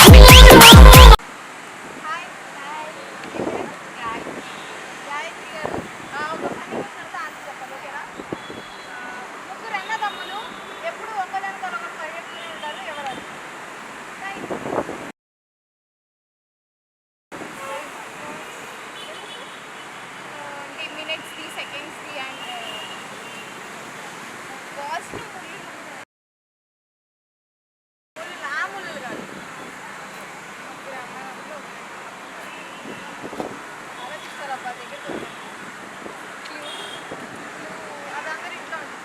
Hi hi Gayatri గారు ఆ, ఒక ఫన్నీ క్వశ్చన్ ఆన్సర్ చెప్పండి ఓకేనా ఆ, ముగ్గురు అన్నదమ్ములు ఎప్పుడు ఒకదానితో ఒకరు పరిగెత్తుతూనే ఉంటారు ఎవరు అది? Time. The minutes the seconds the and Positive ముళ్ళు. ముళ్ళు నా ముళ్ళు కాదు. ముగ్గురు అన్నదమ్ములు ఆలోచిస్తారు అబ్బా దగ్గరికి వచ్చారు. Clue. Clue. అది అందరి ఇంట్లో ఉంటుంది.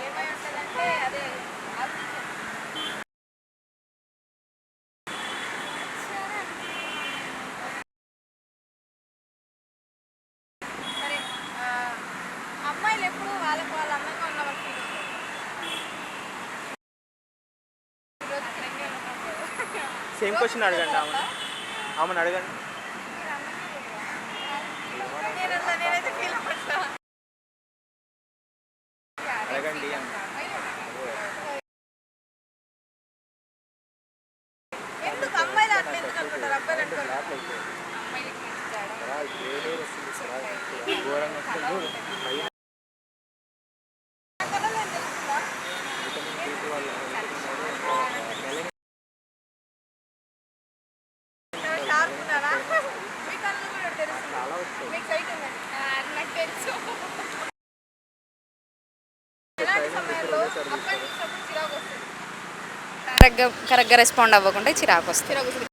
ఏమై ఉంటుందంటే అదే ఆలోచించండి. సరే ఆ, అమ్మాయిలు ఎప్పుడు వాళ్ళకి వాళ్ళు అందంగా ఉన్నామని ఫీల్ సేమ్ క్వశ్చన్ అడగండి ఆమె ఆమెను అడగండి. అడగండి. ఎందుకు అమ్మాయిలు అట్లా ఎందుకు అనుకుంటారు? అబ్బాయిలు అనుకుంటారు ఘోరంగా వస్తుంది చూడు. పైన కలర్ తెలుస్తుందా తీసి వాళ్ళు మెలనిన్ షార్ప్ ఉన్నారా మీ కళ్ళు కూడా తెలుస్తుంది చాలా వస్తుంది మీకు సైట్ ఉందండి నాకు తెలుసు ఎలాంటి సమయాల్లో అబ్బాయి చూసినప్పుడు చిరాకు వస్తుంది కరెక్ట్గా కరెక్ట్గా రెస్పాండ్ అవ్వకుంటే చిరాకు వస్తుంది. చిరాకు వస్తుంది.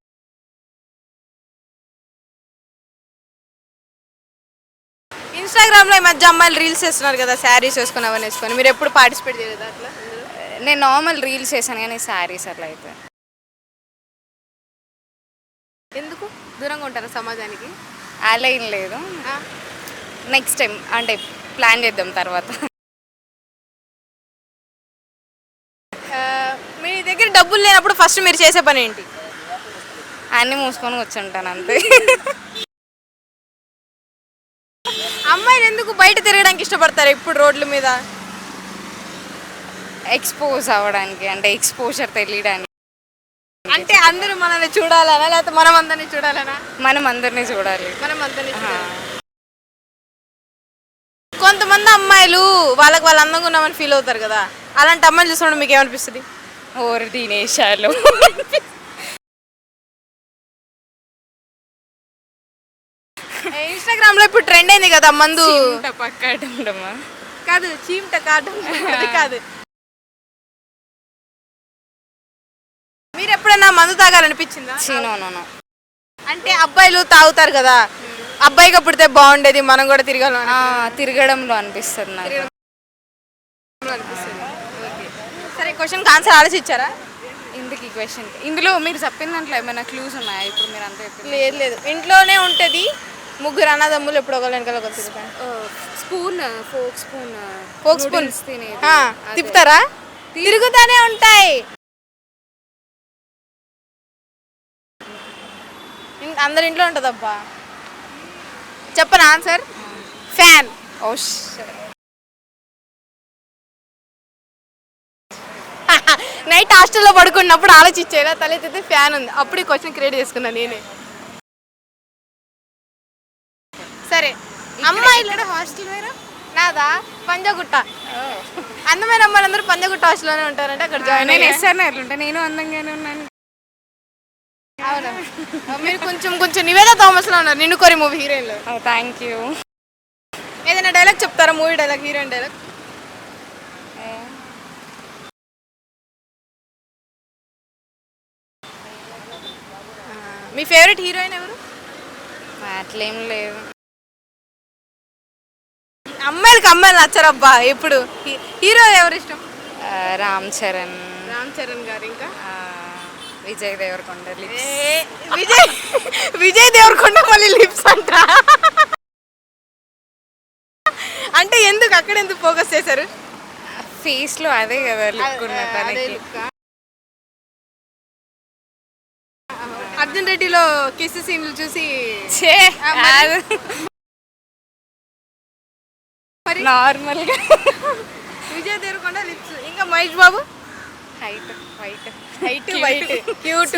ఇన్స్టాగ్రామ్లో ఈ మధ్య అమ్మాయిలు రీల్స్ చేస్తున్నారు కదా శారీస్ వేసుకొని అవన్నీ వేసుకొని. మీరు ఎప్పుడు పార్టిసిపేట్ చేయలేదా అట్లా? నేను నార్మల్ రీల్స్ చేశాను కానీ శారీస్ అట్లా అయితే. ఎందుకు? దూరంగా ఉంటారా సమాజానికి? అలా ఏం లేదు. నెక్స్ట్ టైం అంటే ప్లాన్ చేద్దాం తర్వాత ఆ, మీ దగ్గర డబ్బులు లేనప్పుడు ఫస్ట్ మీరు చేసే పని ఏంటి? అన్నీ మూసుకొని కూర్చుంటాను అంతే. అమ్మాయిలు ఎందుకు బయట తిరగడానికి ఇష్టపడతారు ఇప్పుడు రోడ్ల మీద? ఎక్స్పోజ్ అవ్వడానికి అంటే ఎక్స్పోజర్ తెలియడానికి. అంటే అందరూ మనల్ని చూడాలనా? లేకపోతే మనం అందరినీ చూడాలనా? మనం అందరినీ చూడాలి. మనం అందరినీ కొంతమంది అమ్మాయిలు వాళ్ళకి వాళ్ళు అందంగా ఉన్నామని ఫీల్ అవుతారు కదా? అలాంటి అమ్మాయిలు చూసినప్పుడు మీకు ఏమనిపిస్తుంది? ఓరు తినేశాలు ఇన్స్టాగ్రామ్లో ఇప్పుడు ట్రెండ్ అయింది కదా మందు. కాదు చీమట కాటం కాదు. మీరు ఎప్పుడైనా మందు తాగాలనిపించిందా? చీనో నో అంటే అబ్బాయిలు తాగుతారు కదా అబ్బాయిగా పుడితే బాగుండేది మనం కూడా తిరగాలని తిరగడంలో అనిపిస్తుంది నాకు అనిపిస్తుంది సరే క్వశ్చన్ ఆన్సర్ ఆలోచించారా? ఇందుకు ఈ క్వశ్చన్ ఇందులో మీరు చెప్పిన దాంట్లో ఏమైనా క్లూస్ ఉన్నాయా? ఇప్పుడు మీరు అంతా లేదు లేదు. ఇంట్లోనే ఉంటది. ముగ్గురు అన్నదమ్ములు ఎప్పుడు ఒకళ్ళు వెనకాల spoon fork spoon fork spoon తిప్పుతారా? తిరుగుతానే ఉంటాయి. అందరి ఇంట్లో ఉంటుందబ్బా. చెప్పను ఆన్సర్ ఫ్యాన్ ఓ నైట్ హాస్టల్లో పడుకున్నప్పుడు ఆలోచించేలా తలెత్తితే ఫ్యాన్ ఉంది. అప్పుడు ఈ క్వశ్చన్ క్రియేట్ చేసుకున్నా నేనే. సరే అమ్మాయిలు హాస్టల్ వేరా? నాదా? పంజగుట్ట. అందమైన అమ్మాయిలు అందరూ పంజగుట్ట హాస్టల్లోనే ఉంటారంటే అక్కడ జాయిన్ నేను నేను అందంగానే ఉన్నాను. అవునా? మీరు కొంచెం కొంచెం నివేద థామస్లో ఉన్నారు నిన్ను కోరి మూవీ హీరోయిన్లో థ్యాంక్ యూ ఏదైనా డైలాగ్ చెప్తారా? మూవీ డైలాగ్ హీరోయిన్ డైలాగ్ మీ ఫేవరెట్ హీరోయిన్ ఎవరు? అట్లేం లేదు అమ్మాయిలకి అమ్మాయిలు నచ్చరబ్బా ఎప్పుడు? హీ- హీరో ఎవరు ఇష్టం? రామ్ చరణ్. రామ్ చరణ్ గారు ఇంకా? విజయ్ దేవరకొండ విజయ్ విజయ్ దేవరకొండ మళ్ళీ లిప్స్ అంట అంటే ఎందుకు అక్కడ ఎందుకు ఫోకస్ చేశారు? ఫేస్లో అదే కదా లుక్ ఉన్న అర్జున్ రెడ్డిలో కిస్ సీన్లు చూసి నార్మల్గా విజయ్ దేవరకొండ లిప్స్. ఇంకా Mahesh Babu? Height white height white cute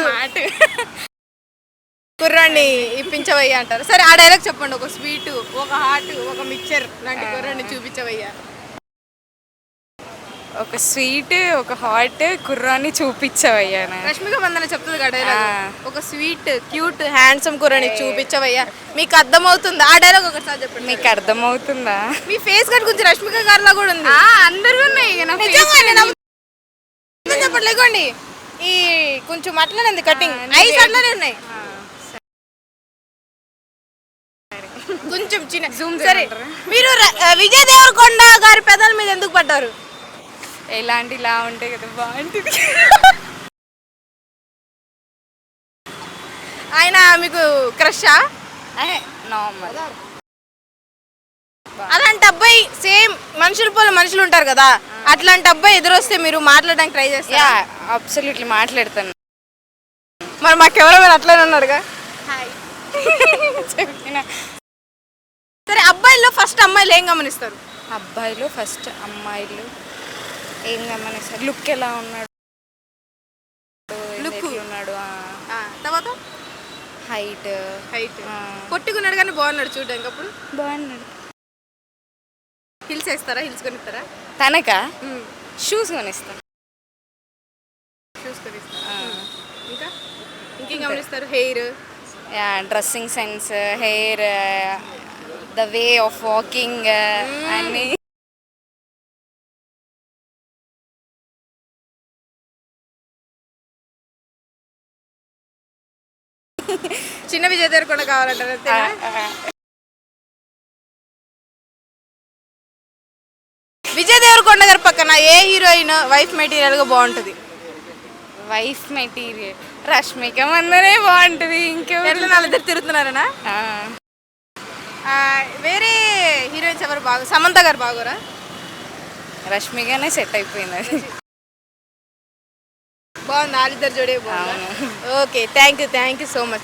కుర్రాన్ని ఇప్పించవయ్యా అంటారు. సరే ఆ డైలాగ్ చెప్పండి. ఒక స్వీట్ ఒక హాట్ ఒక మిక్చర్ లాంటి కుర్రాన్ని చూపించవయ్యా. ఒక స్వీట్ ఒక హాట్ కుర్రాన్ని చూపించవయ్యాను రష్మిక మందన చెప్తుంది కదా. ఒక స్వీట్ క్యూట్ హ్యాండ్సమ్ కుర్రాన్ని చూపించవయ్యా. మీకు అర్థమవుతుంది? ఆ డైలాగ్ ఒకసారి చెప్పండి. మీకు అర్థమవుతుందా? మీ ఫేస్ కట్ గురించి రష్మిక గారిలా కూడా ఉంది. అందరూ ఉన్నాయి. చెప్పండి ఈ కొంచెం అట్లనే ఉంది కటింగ్ ఐస్. అట్లనే ఉన్నాయి. కొంచెం చిన్న సరే? మీరు విజయ్ దేవరకొండ గారి పెదాల మీద ఎందుకు పడ్డారు? ఎలాంటి ఇలా ఉంటే కదా బాగుంటుంది. ఆయన మీకు క్రషా నార్మల్ అలాంటి అబ్బాయి సేమ్ మనుషుల పోల మనుషులు ఉంటారు కదా అట్లాంటి అబ్బాయి ఎదురొస్తే మీరు మాట్లాడడానికి ట్రై యా చేస్తారా అబ్సల్యూట్లీ మాట్లాడతాను. మరి మా కెమెరా అట్లనే ఉన్నారుగా? సరే అబ్బాయిల్లో ఫస్ట్ అమ్మాయిలు ఏం గమనిస్తారు? అబ్బాయిలు ఫస్ట్ అమ్మాయిలు. ఏం గమనిస్తారు లుక్ ఎలా ఉన్నాడు. ఎట్లా ఉన్నాడు ఆ, తర్వాత? హైట్ హైట్ కొట్టుకున్నాడు కానీ బాగున్నాడు చూడడానికి అప్పుడు? బాగున్నాడు. హిల్స్ వేస్తారా? హిల్స్ కొనిస్తారా? తనక? షూస్ కొనిస్తాను షూస్ కొనిస్తారా ఇంకా? ఇంకేం గమనిస్తారు? Hair dressing sense hair the way of walking అన్ని. దేవరకొండ కావాలంటారు? విజయ్ దేవరకొండ గారి పక్కన ఏ హీరోయిన్ వైఫ్ మెటీరియల్గా బాగుంటుంది? Wife material. రష్మిక మందనే బాగుంటుంది ఇంకెవరు? వాళ్ళిద్దరు తిరుగుతున్నారనా? వేరే హీరోయిన్స్ ఎవరు బాగు సమంత గారు బాగోరా? రష్మికనే సెట్ అయిపోయింది అది. బాగుంది? వాళ్ళిద్దరు జోడే బాగుంది? Okay thank you thank you so much.